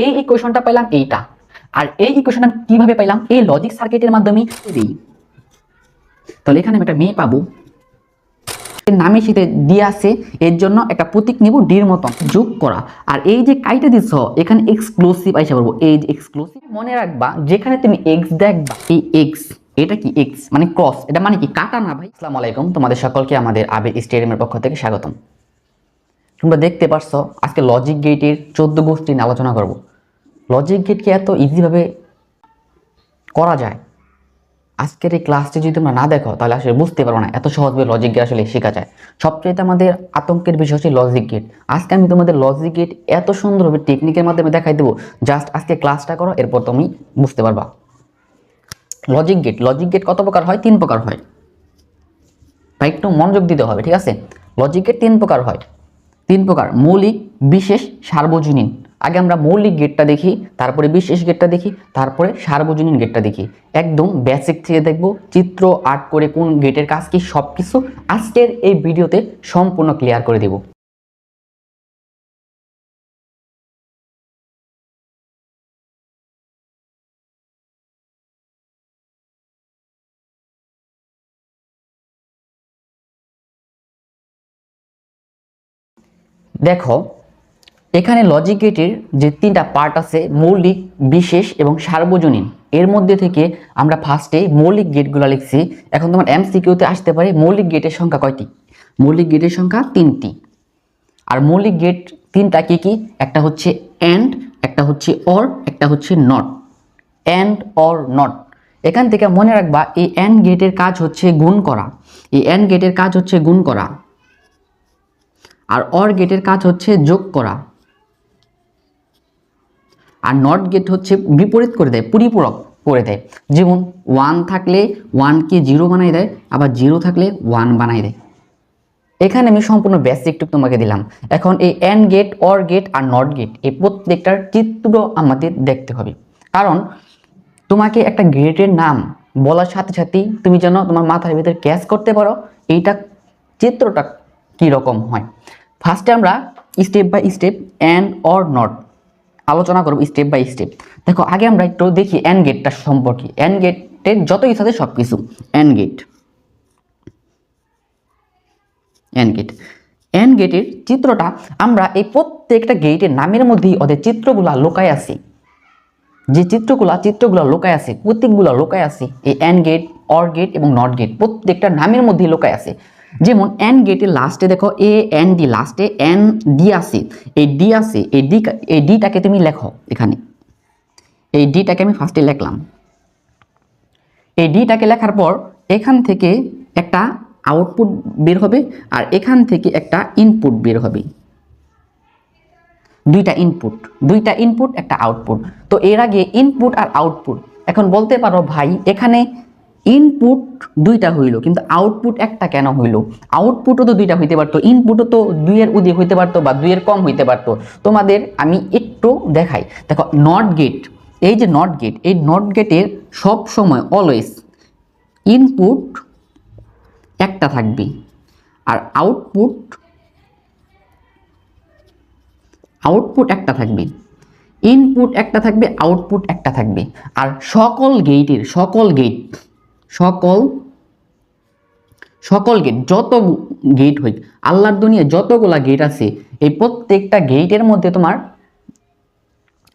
এই ইকুয়েশনটা পেলাম এইটা। আর এই ইকুয়েশনটা কীভাবে পেলাম এই লজিক সার্কিটের মাধ্যমে। তাহলে এখানে আমি একটা মেয়ে পাবো। নামে শীতে দিয়ে আছে। এর জন্য একটা প্রতীক নিব ডির মতন। যোগ করা। আর এই যে কাইটা দিছ এখানে এক্সক্লুসিভ আইসা বলব এই যে এক্সক্লুসিভ মনে রাখবা, যেখানে তুমি এক্স দেখবা, এই এক্স এটা কি এক্স মানে ক্রস এটা মানে কি? কাটা না ভাই? আসসালামু আলাইকুম। তোমাদের সকলকে আমাদের আবেগ স্টেডিয়ামের পক্ষ থেকে স্বাগতম। তোমরা দেখতে পারছ, আজকে লজিক গেটের চোদ্দ গোষ্ঠী নিয়ে আলোচনা করব। লজিক গেটকে এত ইজিভাবে করা যায়? আজকের এই ক্লাসটি যদি তোমরা না দেখো, তাহলে আসলে বুঝতে পারো না এত সহজভাবে লজিক গেট আসলে শেখা যায়। সবচেয়ে আমাদের আতঙ্কের বিষয় হচ্ছে লজিক গেট আজকে আমি তোমাদের লজিক গেট এত সুন্দরভাবে টেকনিকের মাধ্যমে দেখাই দেবো জাস্ট আজকে ক্লাসটা করো, এরপর তুমি বুঝতে পারবা। লজিক গেট লজিক গেট কত প্রকার হয়? তিন প্রকার হয়। তাই একটু মনোযোগ দিতে হবে, ঠিক আছে? লজিক গেট তিন প্রকার হয়। তিন প্রকার, মৌলিক, বিশেষ, সার্বজনীন। আগে আমরা মৌলিক গেটটা দেখি, তারপরে বিশেষ গেটটা দেখি, তারপরে সার্বজনীন গেটটা দেখি। একদম বেসিক থেকে দেখব, চিত্র আর্ট করে কোন গেটের কাজ কি সব কিছু আজকের এই ভিডিওতে সম্পূর্ণ ক্লিয়ার করে দেব। দেখো, এখানে লজিক গেটের যে তিনটা পার্ট আছে, মৌলিক, বিশেষ এবং সার্বজনীন, এর মধ্যে থেকে আমরা ফার্স্টে মৌলিক গেটগুলো লিখছি। এখন তোমার এমসিকিউতে আসতে পারে মৌলিক গেটের সংখ্যা কয়টি? মৌলিক গেটের সংখ্যা তিনটি। আর মৌলিক গেট তিনটা কী কী? একটা হচ্ছে অ্যান্ড একটা হচ্ছে অর একটা হচ্ছে নট অ্যান্ড অর নট এখান থেকে মনে রাখবা, এই অ্যান্ড গেটের কাজ হচ্ছে গুণ করা। এই অ্যান্ড গেটের কাজ হচ্ছে গুণ করা। আর অর গেটের কাজ হচ্ছে যোগ করা। আর নট গেট হচ্ছে বিপরীত করে দেয়, পরিপূরক করে দেয়। যেমন ওয়ান থাকলে ওয়ানকে জিরো বানাই দেয়, আবার জিরো থাকলে ওয়ান বানাই দেয়। এখানে আমি সম্পূর্ণ বেসিকটুকু তোমাকে দিলাম। এখন এই এন গেট অর গেট আর নট গেট এই প্রত্যেকটার চিত্র আমাদের দেখতে হবে। কারণ তোমাকে একটা গেটের নাম বলার সাথে সাথেই তুমি যেন তোমার মাথার ভিতরে ক্যাচ করতে পারো, এইটা চিত্রটা কী রকম হয়। ফার্স্টে আমরা step by step and or not আলোচনা করব স্টেপ বাই স্টেপ দেখো, আগে আমরা একটু দেখি অ্যান গেটটা সম্পর্কে। অ্যান গেটের যত ইচ্ছা আছে সব কিছু and gate and gate and গেটের চিত্রটা আমরা এই প্রত্যেকটা গেটের নামের মধ্যেই ওদের চিত্রগুলা লোকায় আছে। যে চিত্রগুলা, চিত্রগুলো লোকায় আছে, প্রতীকগুলো লোকায় আছে, এই অ্যান গেট অর গেট এবং নট গেট প্রত্যেকটা নামের মধ্যেই লোকায় আছে। যেমন এন গেটের লাস্টে দেখো এ এন ডি লাস্টে এন ডি আছে এই ডি আছে এই ডি এই ডিটাকে তুমি লেখো এখানে। এই ডিটাকে আমি ফার্স্টে লিখলাম। এই ডিটাকে লেখার পর এখান থেকে একটা আউটপুট বের হবে আর এখান থেকে একটা ইনপুট বের হবে। দুইটা ইনপুট দুইটা ইনপুট একটা আউটপুট তো এর আগে ইনপুট আর আউটপুট এখন বলতে পারো ভাই, এখানে ইনপুট দুইটা হইল, কিন্তু আউটপুট একটা কেন হইল? আউটপুটও তো দুইটা হইতে পারতো ইনপুটও তো দুইয়ের অধিক হইতে পারতো বা দুইয়ের কম হইতে পারতো। তোমাদের আমি একটু দেখাই। দেখো নট গেট এই যে নট গেট এই নট গেটের সব সময় অলওয়েজ ইনপুট একটা থাকবে, আর আউটপুট আউটপুট একটা থাকবে। ইনপুট একটা থাকবে আউটপুট একটা থাকবে। আর সকল গেটের সকল গেট সকল সকল গেট যত গেট হই, আল্লাহর দুনিয়া যতগুলা গেট আছে, এই প্রত্যেকটা গেটের মধ্যে তোমার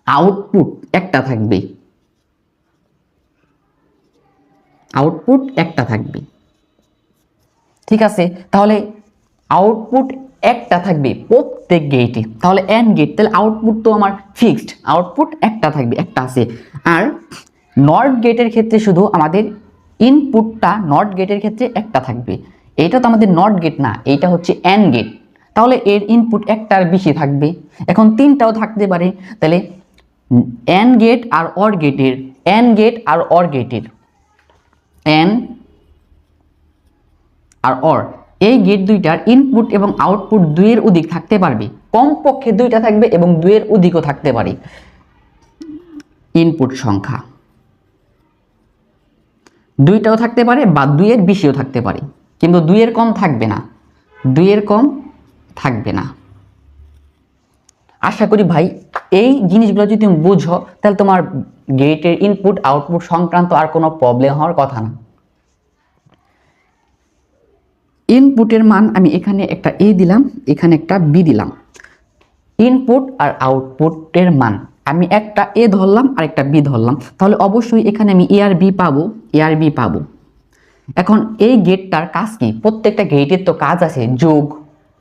আউটপুট একটা থাকবে। আউটপুট একটা থাকবে। ঠিক আছে? তাহলে আউটপুট একটা থাকবে প্রত্যেক গেটে তাহলে এন গেট তাহলে আউটপুট তো আমার ফিক্সড আউটপুট একটা থাকবে, একটা আছে। আর নর্থ গেটের ক্ষেত্রে শুধু আমাদের ইনপুটটা নট গেটের ক্ষেত্রে একটা থাকবে। এটা তো আমাদের নট গেট না, এইটা হচ্ছে এন গেট তাহলে এর ইনপুট একটার বেশি থাকবে। এখন তিনটাও থাকতে পারে। তাহলে এন গেট আর অর গেটের এন গেট আর অর গেটের অ্যান আর অর এই গেট দুইটার ইনপুট এবং আউটপুট দুইয়ের অধিক থাকতে পারবে। কমপক্ষে দুইটা থাকবে এবং দুইয়ের অধিকও থাকতে পারে। ইনপুট সংখ্যা। দুইটাও থাকতে পারে বা দুইয়ের বেশিও থাকতে পারে। কিন্তু দুইয়ের কম থাকবে না। দুইয়ের কম থাকবে না। আশা করি ভাই, এই জিনিসগুলো যদি তুমি বুঝো, তাহলে তোমার গেটের ইনপুট আউটপুট সংক্রান্ত আর কোনো প্রবলেম হওয়ার কথা না। ইনপুটের মান আমি এখানে একটা এ দিলাম, এখানে একটা বি দিলাম। ইনপুট আর আউটপুটের মান। আমি একটা এ ধরলাম আর একটা বি ধরলাম। তাহলে অবশ্যই এখানে আমি এ আর বি পাবো এ আর বি পাবো। এখন এই গেটটার কাজ কি? প্রত্যেকটা গেটের তো কাজ আছে, যোগ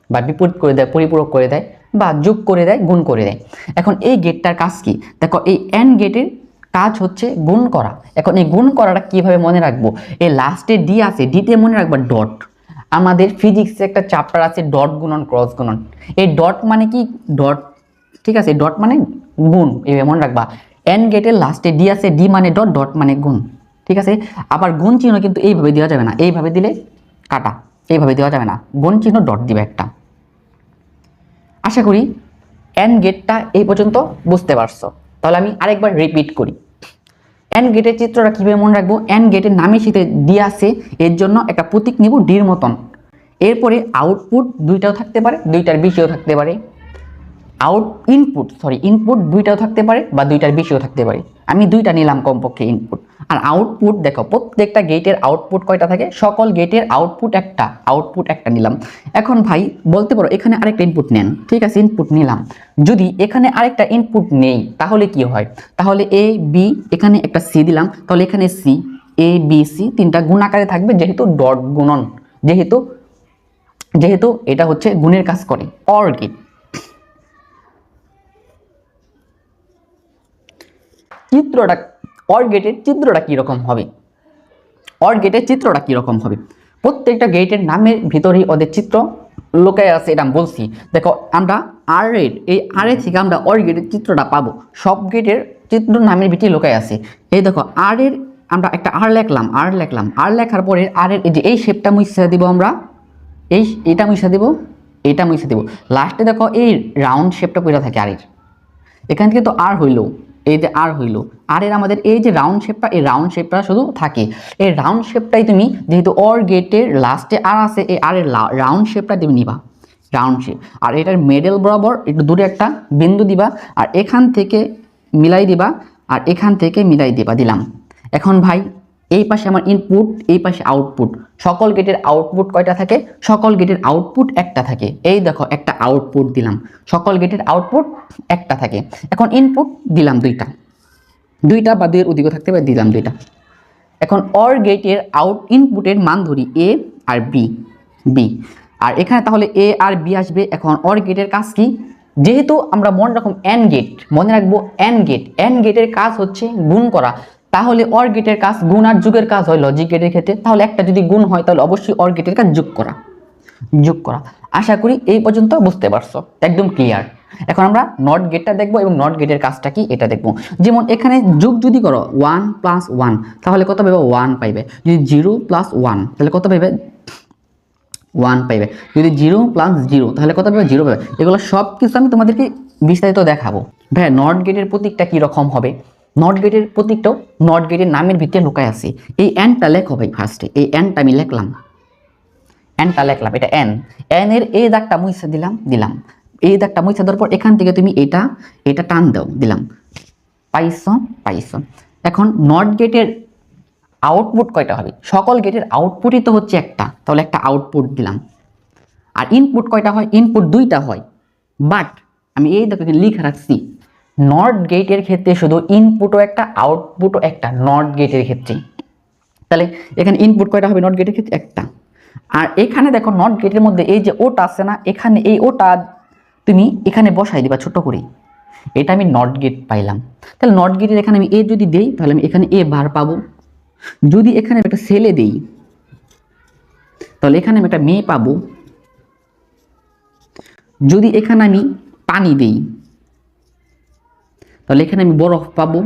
বা বিপরীত করে দেয়, পরিপূরক করে দেয় বা যোগ করে দেয়, গুণ করে দেয়। এখন এই গেটটার কাজ কি? দেখো, এই এন গেটের কাজ হচ্ছে গুণ করা। এখন এই গুণ করাটা কীভাবে মনে রাখব? এই লাস্টে ডি আছে ডিতে মনে রাখবা ডট আমাদের ফিজিক্সে একটা চ্যাপ্টার আছে ডট গুণন ক্রস গুণন। এই ডট মানে কি? ডট ঠিক আছে ডট মানে গুণ এভাবে মনে রাখবা। এন গেটের লাস্টে ডি আছে ডি মানে ডট ডট মানে গুণ। ঠিক আছে? আবার গুণ চিহ্ন কিন্তু এইভাবে দেওয়া যাবে না। এইভাবে দিলে কাটা, এইভাবে দেওয়া যাবে না। গুণ চিহ্ন ডট দিবে একটা। আশা করি এন গেটটা এই পর্যন্ত বুঝতে পারছ। তাহলে আমি আরেকবার রিপিট করি। এন গেটের চিত্রটা কীভাবে মনে রাখব? এন গেটের নামে সাথে ডি আছে, এর জন্য একটা প্রতীক নিব ডির মতন। এরপরে আউটপুট দুইটাও থাকতে পারে, দুইটার বেশিও থাকতে পারে। আউট ইনপুট সরি ইনপুট দুইটাও থাকতে পারে বা দুইটার বেশিও থাকতে পারে। আমি দুইটা নিলাম কমপক্ষে ইনপুট আর আউটপুট দেখো, প্রত্যেকটা গেটের আউটপুট কয়টা থাকে? সকল গেটের আউটপুট একটা আউটপুট একটা নিলাম। এখন ভাই, বলতে পারো, এখানে আরেকটা ইনপুট নেন। ঠিক আছে ইনপুট নিলাম। যদি এখানে আরেকটা ইনপুট নেই, তাহলে কি হয়? তাহলে এ বি এখানে একটা সি দিলাম। তাহলে এখানে সি এ বি সি তিনটা গুণ আকারে থাকবে, যেহেতু ডট গুণন। যেহেতু যেহেতু এটা হচ্ছে গুণের কাজ করে অর গেট চিত্রটা অর গেটের চিত্রটা কীরকম হবে? অর গেটের চিত্রটা কীরকম হবে? প্রত্যেকটা গেটের নামের ভিতরেই ওদের চিত্র লোকায় আছে, এটা আমি বলছি। দেখো, আমরা আর এর, এই আর এর থেকে আমরা অর গেটের চিত্রটা পাবো। সব গেটের চিত্র নামের ভিতরে লোকায় আছে। এই দেখো আর এর, আমরা একটা আর লেখলাম আর লেখলাম। আর লেখার পরে আর এর, এই যে এই শেপটা মুছে দিব আমরা। এই, এটা মুছে দিব, এটা মুছে দিব। লাস্টে দেখো, এই রাউন্ড শেপটা পড়ে থাকে আরের এখান থেকে তো আর হইল। এই যে আর হইল, আর এর আমাদের এই যে রাউন্ড শেপটা এই রাউন্ড শেপটা শুধু থাকে। এই রাউন্ড শেপটাই তুমি যেহেতু অর গেটের লাস্টে আর আছে, এই আর এর রাউন্ড শেপটা তুমি নিবা। রাউন্ড শেপ আর এটার মেডেল বরাবর একটু দূরে একটা বিন্দু দিবা, আর এখান থেকে মিলাই দিবা, আর এখান থেকে মিলাই দিবা, দিলাম। এখন ভাই এই পাশে আমার ইনপুট এই পাশে আউটপুট সকল গেটের আউটপুট কয়টা থাকে? সকল গেটের আউটপুট একটা থাকে। এই দেখো, একটা আউটপুট দিলাম। সকল গেটের আউটপুট একটা থাকে। এখন ইনপুট দিলাম দুইটা। দুইটা বা দুইয়ের অধিক থাকতে পারে দিলাম দুইটা। এখন অর গেটের আউট ইনপুটের মান ধরি এ আর বি বি আর এখানে তাহলে এ আর বি আসবে। এখন অর গেটের কাজ কি? যেহেতু আমরা মনে রাখুন এন গেট মনে রাখব এন গেট এন গেটের কাজ হচ্ছে গুণ করা। তাহলে অর গেটের কাজ গুণ আর যুগের কাজ হয় লজিক গেটের ক্ষেত্রে। তাহলে একটা যদি গুণ হয়, তাহলে অবশ্যই অর গেটের কাজ যোগ করা। যোগ করা। আশা করি এই পর্যন্ত বুঝতে পারছ। একদম ক্লিয়ার এখন আমরা নট গেটটা দেখব এবং নট গেটের কাজটা কি এটা দেখব। যেমন এখানে যোগ যদি করো ওয়ান প্লাস ওয়ান তাহলে কত পাবে ওয়ান পাইবে। যদি জিরো প্লাস ওয়ান তাহলে কত পাইবে? ওয়ান পাইবে। যদি জিরো প্লাস জিরো তাহলে কত পাবে জিরো পাবে এগুলো সব কিছু আমি তোমাদেরকে বিস্তারিত দেখাবো। ভাই নট গেটের প্রতীকটা কি রকম হবে? নট গেটের প্রতীকটাও নট গেটের নামের ভিতরে লুকায় আছে। এই এনটা লেখো ভাই ফার্স্টে এই এনটা আমি লিখলাম। এনটা লেখলাম, এটা এন এন এর এই দাগটা মুছে দিলাম দিলাম। এই দাগটা মুছে দেওয়ার পর এখান থেকে তুমি এটা এটা টান দাও, দিলাম। পাইছ পাইছ। এখন নট গেটের আউটপুট কয়টা হবে? সকল গেটের আউটপুটই তো হচ্ছে একটা। তাহলে একটা আউটপুট দিলাম। আর ইনপুট কয়টা হয়? ইনপুট দুইটা হয়। বাট আমি এই দেখো লিখে রাখছি। নট গেটের ক্ষেত্রে শুধু ইনপুটও একটা আউটপুটও একটা নট গেটের ক্ষেত্রে তাহলে এখানে ইনপুট কয়টা হবে? নট গেটের ক্ষেত্রে একটা। আর এখানে দেখো নট গেটের মধ্যে এই যে ওটা আছে না, এখানে এই ওটা তুমি এখানে বসাই দিবা ছোট করে। এটা আমি নট গেট পাইলাম। তাহলে নট গেটের এখানে আমি এ যদি দেই, তাহলে আমি এখানে এ বার পাবো। যদি এখানে একটা ছেলে দেই, তাহলে এখানে আমি একটা মেয়ে পাবো। যদি এখানে আমি পানি দেই তাহলে এখানে আমি বরফ পাবো।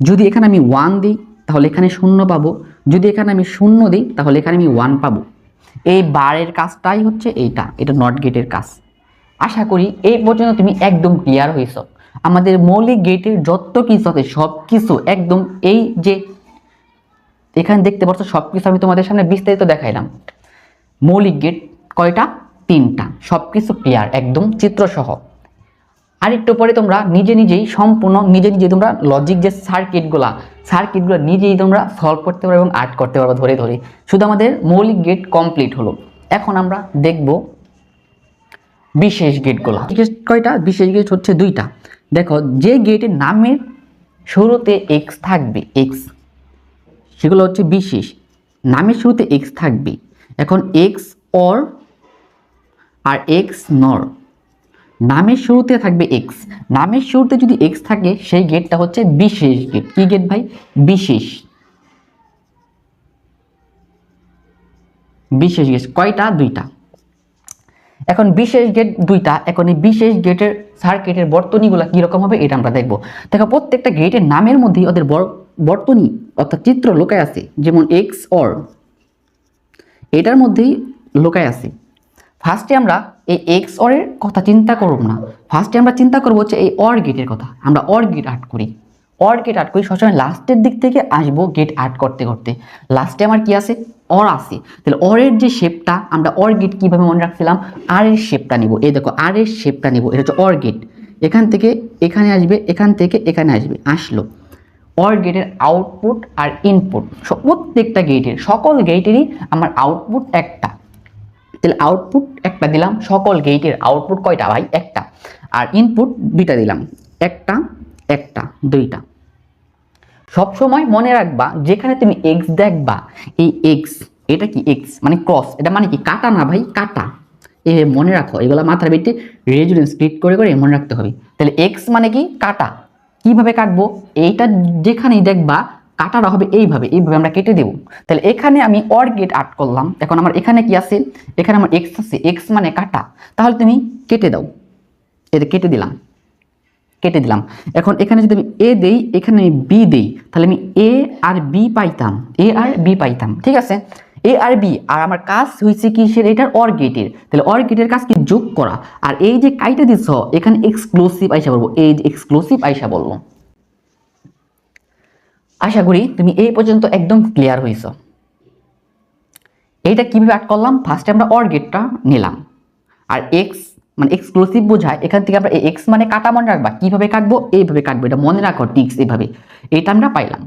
যদি এখানে আমি ওয়ান দিই, তাহলে এখানে শূন্য পাবো। যদি এখানে আমি শূন্য দিই, তাহলে এখানে আমি ওয়ান পাবো। এই বারের কাজটাই হচ্ছে এইটা, এটা নট গেটের কাজ। আশা করি এই পর্যন্ত তুমি একদম ক্লিয়ার হয়েছ। আমাদের মৌলিক গেটের যত কিছু আছে, সব কিছু একদম এই যে এখানে দেখতে পাচ্ছ, সব কিছু আমি তোমাদের সামনে বিস্তারিত দেখাইলাম। মৌলিক গেট কয়টা? তিনটা। সব কিছু ক্লিয়ার একদম চিত্রসহ। আর একটু পরে তোমরা নিজে নিজেই সম্পূর্ণ নিজে নিজে তোমরা লজিক যে সার্কিটগুলা সার্কিটগুলো নিজেই তোমরা সলভ করতে পারবে এবং আর্ট করতে পারবে ধরে ধরে। শুধু আমাদের মৌলিক গেট কমপ্লিট হলো। এখন আমরা দেখব বিশেষ গেটগুলো কয়টা? বিশেষ গেট হচ্ছে দুইটা। দেখো, যে গেটের নামের শুরুতে এক্স থাকবে এক্স সেগুলো হচ্ছে বিশেষ। নামের শুরুতে এক্স থাকবে। এখন এক্স অর আর এক্স নর নামের শুরুতে থাকবে এক্স নামের শুরুতে যদি এক্স থাকে, সেই গেটটা হচ্ছে বিশেষ গেট কি গেট ভাই? বিশেষ। বিশেষ গেট কয়টা? দুইটা। এখন বিশেষ গেট দুইটা। এখন এই বিশেষ গেটের সার্কিটের বর্তনীগুলো কীরকম হবে, এটা আমরা দেখব। দেখো, প্রত্যেকটা গেটের নামের মধ্যেই ওদের বর- বর্তনী অর্থাৎ চিত্র লোকায় আছে। যেমন এক্স অর এটার মধ্যেই লোকায় আছে। ফার্স্টে আমরা এই এক্স অরের কথা চিন্তা করব না। ফার্স্টে আমরা চিন্তা করব হচ্ছে এই অর গেটের কথা। আমরা অর গেট আর্ট করি। অর গেট আর্ট করি, সবসময় লাস্টের দিক থেকে আসব গেট আর্ট করতে করতে। লাস্টে আমার কি আছে? অর আছে। তাহলে অরের যে শেপটা আমরা অর গেট কীভাবে মনে রাখছিলাম? আর এর শেপটা নিব। এই দেখো আর এর শেপটা নিব। এটা হচ্ছে অর গেট এখান থেকে এখানে আসবে, এখান থেকে এখানে আসবে। আসলো। অর গেটের আউটপুট আর ইনপুট প্রত্যেকটা গেটের সকল গেটেরই আমার আউটপুট একটা। তাহলে আউটপুট একটা দিলাম, সকল গেটের আউটপুট কয়টা ভাই? একটা। আর ইনপুট দুইটা দিলাম। একটা একটা, দুইটা। সবসময় মনে রাখবা, যেখানে তুমি এক্স দেখবা, এই এক্স এটা কি এক্স মানে ক্রস এটা মানে কি কাটা না ভাই? কাটা। এ মনে রাখো, এগুলো মাথার ভিত্তি রেজুলেন্স স্প্লিট করে করে মনে রাখতে হবে। তাহলে এক্স মানে কি? কাটা। কীভাবে কাটবো? এইটা যেখানেই দেখবা কাটাটা হবে এইভাবে এইভাবে আমরা কেটে দেব। তাহলে এখানে আমি অর গেট আর্ট করলাম। এখন আমার এখানে কি আছে? এখানে আমার এক্স আছে। এক্স মানে কাটা। তাহলে তুমি কেটে দাও। এটা কেটে দিলাম। কেটে দিলাম। এখন এখানে যদি আমি এ দেই, এখানে আমি বি দেই, তাহলে আমি এ আর বি পাইতাম। এ আর বি পাইতাম। ঠিক আছে? এ আর বি আর আমার কাজ হয়েছে কি সে এটার অর গেটের তাহলে অর গেটের কাজ কি? যোগ করা। আর এই যে কাইটা দিছ, এখানে এক্সক্লুসিভ আইসা বলব। এই যে এক্সক্লুসিভ আইসা বলব। আশা করি তুমি এই পর্যন্ত একদম ক্লিয়ার হয়েছ। এইটা কীভাবে আট করলাম? ফার্স্টে আমরা অর গেটটা নিলাম। আর এক্স মানে এক্সক্লুসিভ বোঝায়, এখান থেকে আমরা এক্স মানে কাটা মনে রাখবা। কীভাবে কাটবো? এইভাবে কাটবো। এটা মনে রাখো টিক্স এইভাবে এটা আমরা পাইলাম।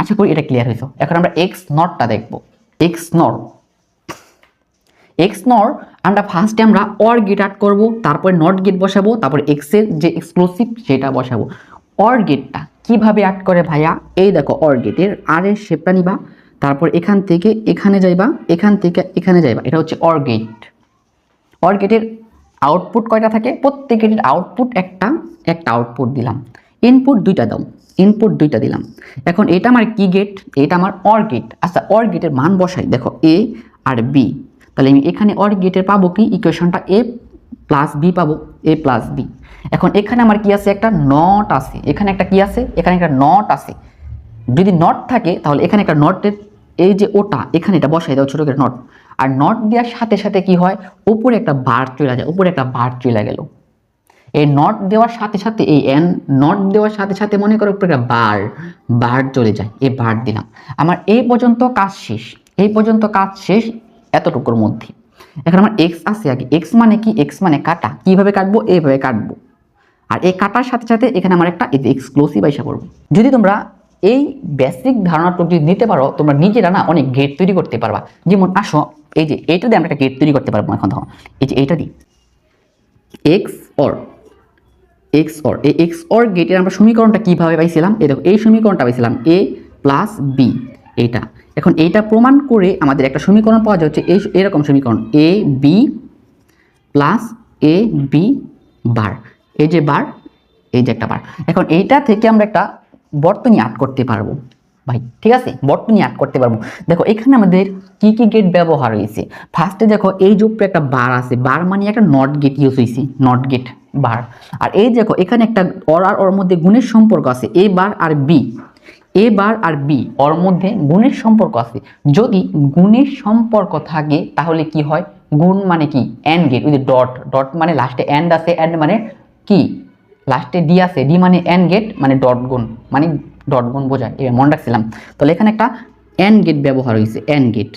আশা করি এটা ক্লিয়ার হয়েছে। এখন আমরা এক্স নটটা দেখব। এক্স নর এক্স নর আমরা ফার্স্টে আমরা অর গেট আর্ট করব, তারপরে নট গেট বসাবো, তারপর এক্সের যে এক্সক্লুসিভ সেটা বসাবো। অর গেটটা। কীভাবে আর্ট করে ভাইয়া? এই দেখো, অর গেটের, আর এর শেপটা নিবা। তারপর এখান থেকে এখানে যাইবা, এখান থেকে এখানে যাইবা। এটা হচ্ছে অর গেট অর গেটের আউটপুট কয়টা থাকে? প্রত্যেকের আউটপুট একটা একটা আউটপুট দিলাম। ইনপুট দুইটা দাও। ইনপুট দুইটা দিলাম। এখন এটা আমার কি গেট এটা আমার অর গেট আচ্ছা অর গেটের মান বসাই। দেখো এ আর বি তাহলে আমি এখানে অর গেটের পাবো কি? ইকুয়েশনটা এ প্লাস বি পাবো। এ প্লাস বি এখন এখানে আমার কি আছে? একটা নট আছে। এখানে একটা কি আছে? এখানে একটা নট আছে। যদি নট থাকে, তাহলে এখানে একটা নটের এই যে ওটা, এখানে এটা বসাই দাও, ছোটো করে নট আর নট দেওয়ার সাথে সাথে কি হয়? উপরে একটা বার চলে যায়, উপরে একটা বার চলে গেল। এই নট দেওয়ার সাথে সাথে, এই এন নট দেওয়ার সাথে সাথে মনে করো উপরে একটা বার বার চলে যায়। এই বার দিলাম। আমার এই পর্যন্ত কাজ শেষ। এই পর্যন্ত কাজ শেষ এতটুকুর মধ্যে। এখন আমার এক্স আছে আগে। এক্স মানে কি? এক্স মানে কাটা। কীভাবে কাটবো? এইভাবে কাটবো। আর এই কাটার সাথে সাথে এখানে আমার একটা এক্সক্লুসিভ আইসা করব যদি তোমরা এই বেসিক ধারণাটুকু যদি নিতে পারো, তোমরা নিজেরা না অনেক গেট তৈরি করতে পারবা। যেমন আসো, এই যে এইটা দিয়ে আমরা একটা গেট তৈরি করতে পারব এখন দেখো। এই যে এইটা দিই এক্স অর এক্স অর এই এক্স অর গেটের আমরা সমীকরণটা কীভাবে পাইছিলাম? এই দেখো, এই সমীকরণটা পাইছিলাম এ প্লাস বি এইটা। এখন এইটা প্রমাণ করে আমাদের একটা সমীকরণ পাওয়া যাচ্ছে, এই এরকম সমীকরণ A B plus A B bar এই যে বার, এই যে একটা বার। এখন এইটা থেকে আমরা একটা বর্তনী আর্ট করতে পারব। ভাই, ঠিক আছে? বর্তনী আর্ট করতে পারব। দেখো, এখানে আমাদের কি কি গেট ব্যবহার হয়েছে? ফার্স্টে দেখো, এই যে উপরে একটা বার আছে। বার মানে একটা নট গেট ইউজ হয়েছে। Not gate bar. আর এই দেখো, এখানে একটা অর আর ওর মধ্যে গুণের সম্পর্ক আছে। এ বার আর B A bar R B ওর মধ্যে গুণের সম্পর্ক আছে। যদি গুণের সম্পর্ক থাকে, তাহলে কি হয়? গুণ মানে কি? অ্যান্ড গেট যে ডট ডট মানে লাস্টে অ্যান্ড আছে। অ্যান্ড মানে কি? লাস্টে ডি আছে। ডি মানে অ্যান্ড গেট মানে ডট গুণ মানে ডট বোঝায়। এবার মনে রাখছিলাম। তাহলে এখানে একটা অ্যান্ড গেট ব্যবহার হয়েছে অ্যান্ড গেট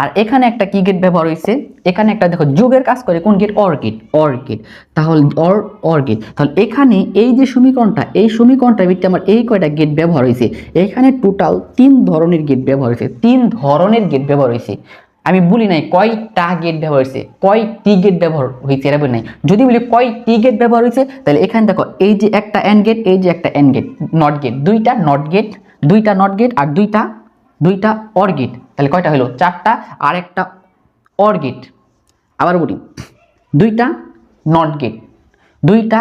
আর এখানে একটা কি গেট ব্যবহার হয়েছে? এখানে একটা দেখো, যোগের কাজ করে, কোন gate or gate or gate তাহলে অর অর গেট তাহলে এখানে এই যে সমীকরণটা, এই সমীকরণটার ভিত্তিতে আমার এই কয়টা গেট ব্যবহার হয়েছে, এখানে টোটাল তিন ধরনের গেট ব্যবহার হয়েছে, তিন ধরনের গেট ব্যবহার হয়েছে। আমি বলি নাই কয়টা গেট ব্যবহার হয়েছে, কয়টি গেট ব্যবহার হয়েছে, এরা বলি নাই। যদি বলি কয়টি গেট ব্যবহার হয়েছে, তাহলে এখানে দেখো, এই যে একটা এন গেট এই যে একটা এন গেট নট গেট দুইটা নট গেট দুইটা নট গেট আর দুইটা দুইটা অর গেট তাহলে কয়টা হলো? চারটা আর একটা অর গেট আবার বলি, দুইটা নট গেট দুইটা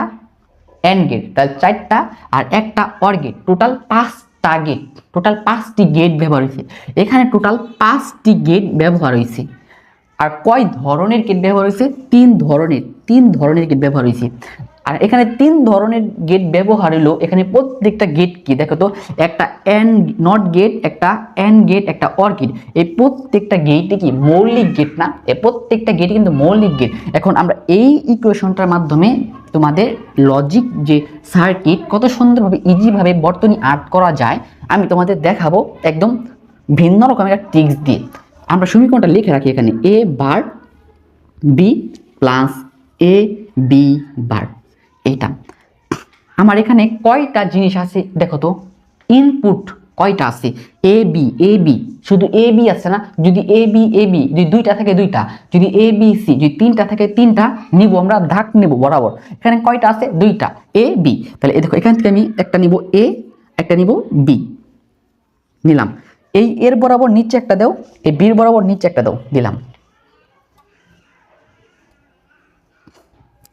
এন গেট তাহলে চারটা আর একটা অর গেট টোটাল পাঁচটা গেট টোটাল পাঁচটি গেট ব্যবহার হয়েছে। এখানে টোটাল পাঁচটি গেট ব্যবহার হয়েছে। আর কয় ধরনের গেট ব্যবহার হয়েছে? তিন ধরনের তিন ধরনের গেট ব্যবহার হয়েছে। আর এখানে তিন ধরনের গেট ব্যবহার হলো। এখানে প্রত্যেকটা গেট কি? দেখো তো, একটা এন নট গেট একটা এন গেট একটা অর গেট এই প্রত্যেকটা গেটে কি মৌলিক গেট না? এই প্রত্যেকটা গেটই কিন্তু মৌলিক গেট এখন আমরা এই ইকুয়েশনটার মাধ্যমে তোমাদের লজিক যে সার্কিট কত সুন্দরভাবে ইজিভাবে বর্তনী আর্ট করা যায়, আমি তোমাদের দেখাবো একদম ভিন্ন রকমের একটা টিক্স দিয়ে। আমরা সমীকরণটা লিখে রাখি এখানে A bar B plus A B bar এইটা। আমার এখানে কয়টা জিনিস আছে দেখো তো। ইনপুট কয়টা আছে? এ বি এ বি শুধু এ বি আছে না? যদি এ বি এ বি যদি দুইটা থাকে দুইটা। যদি এ বি সি যদি তিনটা থাকে তিনটা, নিব আমরা, ধাক নেব, বরাবর। এখানে কয়টা আছে? দুইটা। এ বি তাহলে দেখো, এখান থেকে আমি একটা নিব এ একটা নিব বি নিলাম। এই এর বরাবর নিচে একটা দাও, এই বির বরাবর নিচে একটা দাও দিলাম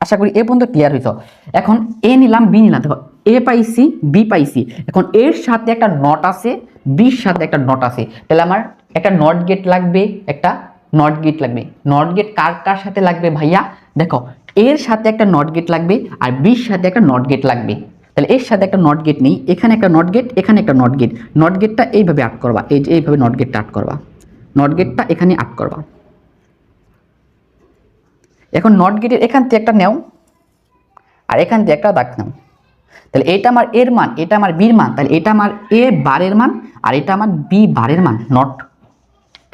আশা করি এ পর্যন্ত ক্লিয়ার হয়েছ এখন এ নিলাম, বি নিলাম। দেখো, এ পাইছি, বি পাইছি। এখন এর সাথে একটা নট আছে, বির সাথে একটা নট আছে। তাহলে আমার একটা নট গেট লাগবে, একটা নট গেট লাগবে। নট গেট কার কার সাথে লাগবে ভাইয়া? দেখো, এর সাথে একটা নট গেট লাগবে আর বির সাথে একটা নট গেট লাগবে। তাহলে এর সাথে একটা নট গেট নেই, এখানে একটা নট গেট এখানে একটা নট গেট নট গেটটা এইভাবে আট করবা, এই যে এইভাবে নট গেটটা আট করবা। নট গেটটা এখানে আট করবা। এখন নট গেটের এখান থেকে একটা নেও, আর এখান থেকে একটা দাগ নাও। তাহলে এটা আমার এর মান, এটা আমার বির মান, তাহলে এটা আমার এ বারের মান, আর এটা আমার বি বারের মান নট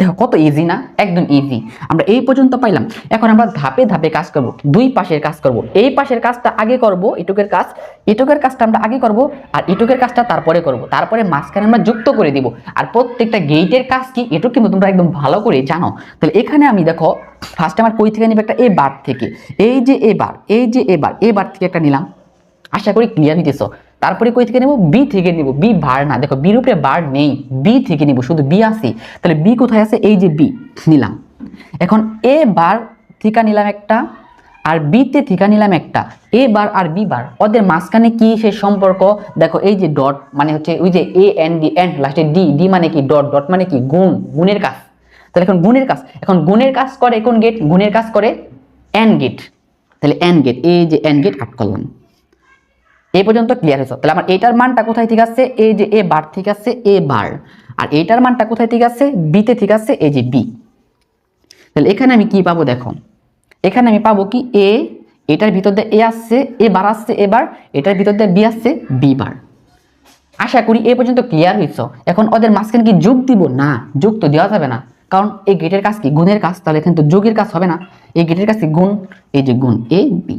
দেখো, কত ইজি না? একদম ইজি আমরা এই পর্যন্ত পাইলাম। এখন আমরা ধাপে ধাপে কাজ করব। দুই পাশের কাজ করব। এই পাশের কাজটা আগে করব, এটুকের কাজ, এটুকের কাজটা আমরা আগে করব, আর এটুকের কাজটা তারপরে করব। তারপরে মাঝখানে আমরা যুক্ত করে দিব। আর প্রত্যেকটা গেটের কাজ কি? এটুক কিন্তু তোমরা একদম ভালো করে জানো। তাহলে এখানে আমি দেখো ফার্স্ট আমার কই থেকে নিবে একটা এ বার থেকে। এই যে এ বার এই যে এ বার এ বার থেকে একটা নিলাম। আশা করি ক্লিয়ার হইতেছ তারপরে কই থেকে নেব? বি থেকে নেব। বি বার না, দেখো বির উপরে বার নেই। বি থেকে নিব, শুধু বি আছে। তাহলে বি কোথায় আছে? এই যে বি নিলাম। এখন এ বার থেকে নিলাম একটা, আর বিতে থেকে নিলাম একটা। এ বার আর বি বার ওদের মাঝখানে কি সে সম্পর্ক? দেখো, এই যে ডট মানে হচ্ছে ওই যে এ এন ডি এন লাস্টে ডি ডি মানে কি ডট ডট মানে কি? গুণ, গুণের কাজ। তাহলে এখন গুণের কাজ, এখন গুণের কাজ করে কোন গেট গুণের কাজ করে এন গেট তাহলে এন গেট এই যে এন গেট আট করলাম এই পর্যন্ত ক্লিয়ার হয়েছে। তাহলে আমার এটার মানটা কোথায় ঠিক আছে? এই যে এ বার ঠিক আছে এ বার আর এইটার মানটা কোথায় ঠিক আছে? বিতে ঠিক আছে, এই যে বি তাহলে এখানে আমি কি পাবো দেখো? এখানে আমি পাবো কি? এ এটার ভিতর দিয়ে এ আসছে এ বার আসছে এবার এটার ভিতর দিয়ে বি আসছে বি বার আশা করি এ পর্যন্ত ক্লিয়ার হয়েছ। এখন ওদের মাঝখানে কি যোগ দিব? না, যোগ তো দেওয়া যাবে না। কারণ এই গেটের কাজ কি? গুণের কাজ, তাহলে এখানে তো যোগের কাজ হবে না। এই গেটের কাজ কি? গুণ, এই যে গুণ এ বি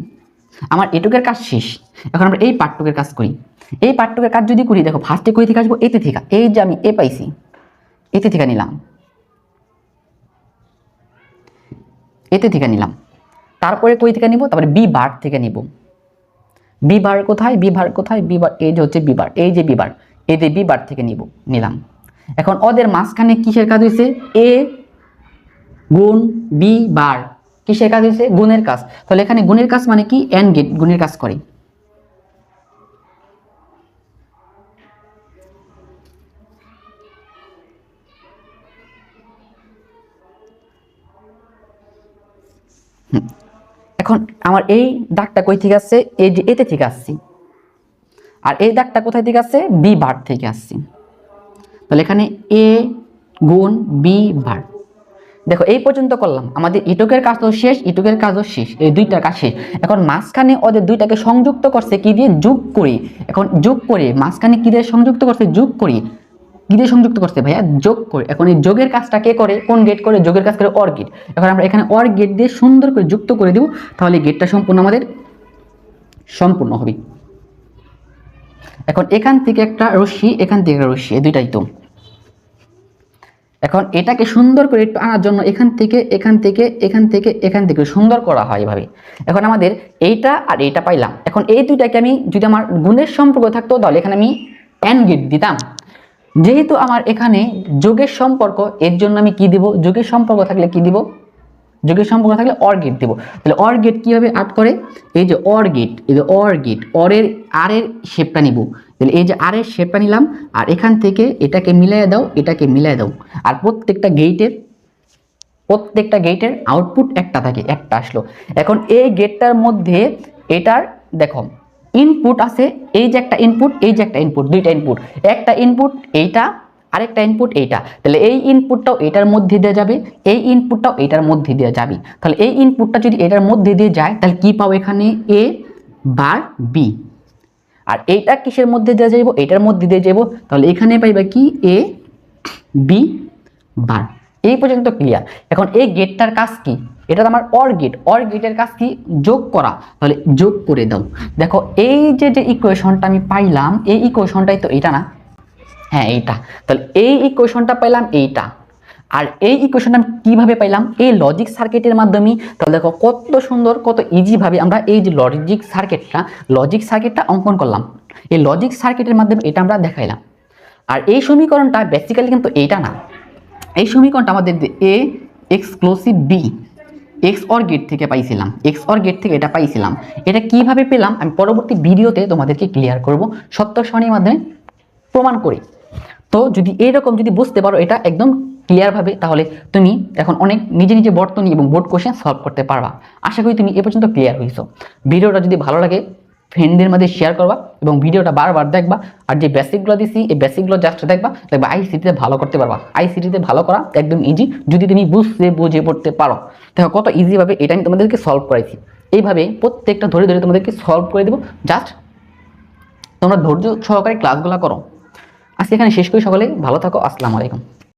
আমার এটুকের কাজ শেষ। এখন আমরা এই পাঠটুকের কাজ করি। এই পাঠটুকের কাজ যদি করি, দেখো ফার্স্টে কই থেকে আসব? এতে থেকে এই যে আমি এ পাইছি এতে থেকে নিলাম। এতে থেকে নিলাম। তারপরে কই থেকে নিব? তারপরে বি বার থেকে নিব। বি বার কোথায়? বি বার কোথায়? বি বার এই যে হচ্ছে বি বার এই যে বি বার এই যে বি বার থেকে নিব, নিলাম। এখন ওদের মাঝখানে কিসের কাজ হয়েছে এ গুণ বি বার কিসের কাজ হয়েছে গুণের কাজ। তাহলে এখানে গুণের কাজ মানে কি? এন গেট গুণের কাজ করে। এখন আমার এই দাগটা কই থেকে আসছে? এই যে এতে থেকে আসছি। আর এই দাগটা কোথায় থেকে আসছে? বি বার থেকে আসছি। তাহলে এখানে এ গুণ বি বার দেখো, এই পর্যন্ত করলাম। আমাদের ইটকের কাজও শেষ, ইটকের কাজও শেষ, এই দুইটার কাজ শেষ। এখন মাঝখানে ওদের দুইটাকে সংযুক্ত করছে কি দিয়ে? যোগ করি। এখন যোগ করে, মাঝখানে কি দিয়ে সংযুক্ত করছে? যোগ করি। কি দিয়ে সংযুক্ত করছে ভাইয়া? যোগ করে। এখন এই যোগের কাজটা কে করে? কোন গেট করে? যোগের কাজ করে অর গেট এখন আমরা এখানে অর গেট দিয়ে সুন্দর করে যুক্ত করে দিব, তাহলে গেটটা সম্পূর্ণ আমাদের সম্পূর্ণ হবে। এখন এখান থেকে একটা রশ্মি, এখান থেকে একটা রশ্মি, এই দুইটাই তো। এখন এটাকে সুন্দর করে একটু আনার জন্য এখান থেকে এখান থেকে এখান থেকে এখান থেকে সুন্দর করা হয় এভাবে। এখন আমাদের এইটা আর এইটা পাইলাম। এখন এই দুইটাকে আমি যদি আমার গুণের সম্পর্ক থাকতো, তাহলে এখানে আমি অ্যান গেট দিতাম। যেহেতু আমার এখানে যোগের সম্পর্ক, এর জন্য আমি কি দিব? যোগের সম্পর্ক থাকলে কি দিব? যোগের সম্পর্ক থাকলে অর গেট দেবো। তাহলে অর গেট কীভাবে আর্ট করে? এই যে অর গেট এই যে অর গেট অরের আরের শেপটা নিব। তাহলে এই যে আর এর শেপটা নিলাম, আর এখান থেকে এটাকে মিলাই দাও, এটাকে মিলাই দাও। আর প্রত্যেকটা গেটের প্রত্যেকটা গেটের আউটপুট একটা থাকে, একটা আসলো। এখন এই গেটটার মধ্যে এটার, দেখো ইনপুট আছে, এই যে একটা ইনপুট এই যে একটা ইনপুট দুইটা ইনপুট একটা ইনপুট এইটা, আরেকটা ইনপুট এইটা। তাহলে এই ইনপুটটাও এটার মধ্যে দেওয়া যাবে, এই ইনপুটটাও এটার মধ্যে দেওয়া যাবে। তাহলে এই ইনপুটটা যদি এটার মধ্যে দিয়ে যায়, তাহলে কি পাও এখানে? এ বার বি আর এইটা কিসের মধ্যে দেওয়া যাইব? এটার মধ্যে দিয়ে যাব তাহলে এখানে পাইবা কি? এ বি বার এই পর্যন্ত ক্লিয়ার এখন এই গেটটার কাজ কি? এটা আমার অর গেট অর গেটের কাজ কি? যোগ করা। তাহলে যোগ করে দাও। দেখো, এই যে যে ইকুয়েশনটা আমি পাইলাম, এই ইকুয়েশনটাই তো এটা না? হ্যাঁ এইটা। তাহলে এই ইকুয়েশনটা পাইলাম এইটা। আর এই ইকুয়েশনটা আমি কীভাবে পাইলাম? এই লজিক সার্কিটের মাধ্যমে। তাহলে দেখো, কত সুন্দর, কত ইজিভাবে আমরা এই যে লজিক সার্কিটটা লজিক সার্কিটটা অঙ্কন করলাম। এই লজিক সার্কিটের মাধ্যমে এটা আমরা দেখাইলাম। আর এই সমীকরণটা বেসিক্যালি কিন্তু এইটা না। এই সমীকরণটা আমাদের A exclusive B X or gate থেকে পাইছিলাম। এক্স অর গেট থেকে এটা পাইছিলাম। এটা কীভাবে পেলাম? আমি পরবর্তী ভিডিওতে তোমাদেরকে ক্লিয়ার করব। সত্য সারণীর মাধ্যমে প্রমাণ করি। তো যদি এইরকম যদি বুঝতে পারো, এটা একদম ক্লিয়ারভাবে তাহলে তুমি এখন অনেক নিজে নিজে বর্তনী এবং বোর্ড কোশ্চেন সলভ করতে পারবা। আশা করি তুমি এ পর্যন্ত ক্লিয়ার হয়েছো ভিডিওটা যদি ভালো লাগে ফ্রেন্ডদের মধ্যে শেয়ার করবা এবং ভিডিওটা বারবার দেখবা। আর যে বেসিকগুলো দিছি, এই বেসিকগুলো জাস্ট দেখবা দেখবা আইসিটিতে ভালো করতে পারবা। আইসিটিতে ভালো করা একদম ইজি যদি তুমি বুঝতে, বুঝে পড়তে পারো। দেখো কত ইজিভাবে এটা আমি তোমাদেরকে সলভ করাইছি। এইভাবে প্রত্যেকটা ধরে ধরে তোমাদেরকে সলভ করে দেবো। জাস্ট তোমরা ধৈর্য সহকারে ক্লাসগুলো করো। আজকে এখানে শেষ করি সকলে ভালো থাকো। আসসালামু আলাইকুম।